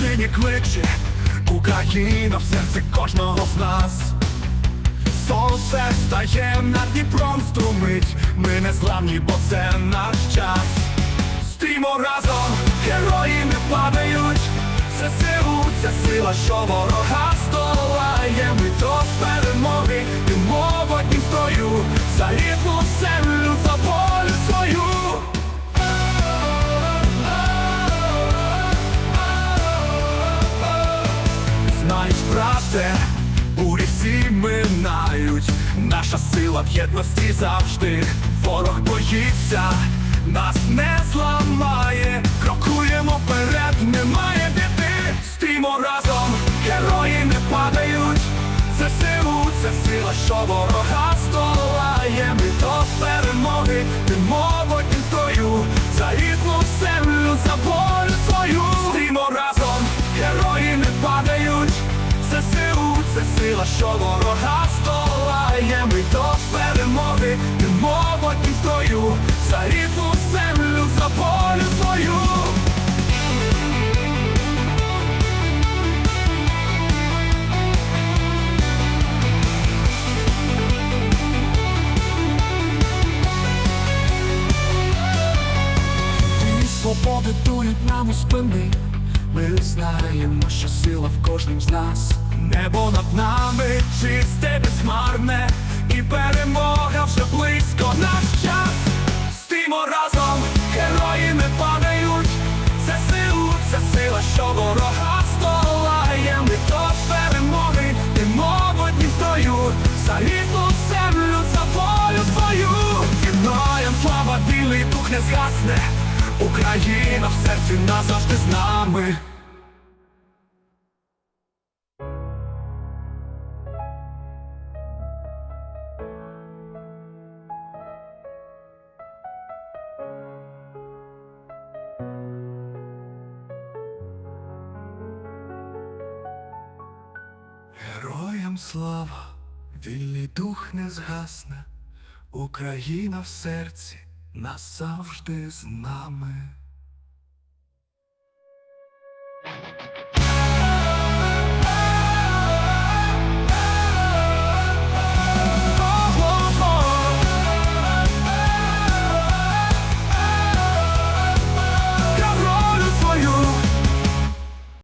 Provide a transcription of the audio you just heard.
сині кличе, Україна в серці кожного з нас. Сонце стає над Дніпром струмить, ми не зламні, бо це наш час. Стрімо разом, герої не падають, це силу, це сила, що ворога здолає. Брате, бурі всі минають, наша сила в єдності завжди. Ворог боїться, нас не зламає, крокуємо вперед, немає біди. стрімо разом, герої не падають. Це силу, це сила, що ворога здолає. Що ворога здолає. Ми до перемоги, йдемо в однім строю, за рідну землю, за волю свою. Свободи дують нам у спини. Ми знаємо, що сила в кожнім з нас. Небо над нами чисте, безхмарне, і перемога вже близько наш час. Стіймо разом, герої не падають. Це силу, це сила, що ворога здолає. Ми до перемоги, йдемо в однім строю, за землю, за волю свою. Героям слава, білий дух не згасне. Україна в серці назавжди з нами. Героям слава, вільний дух не згасне, Україна в серці назавжди з нами.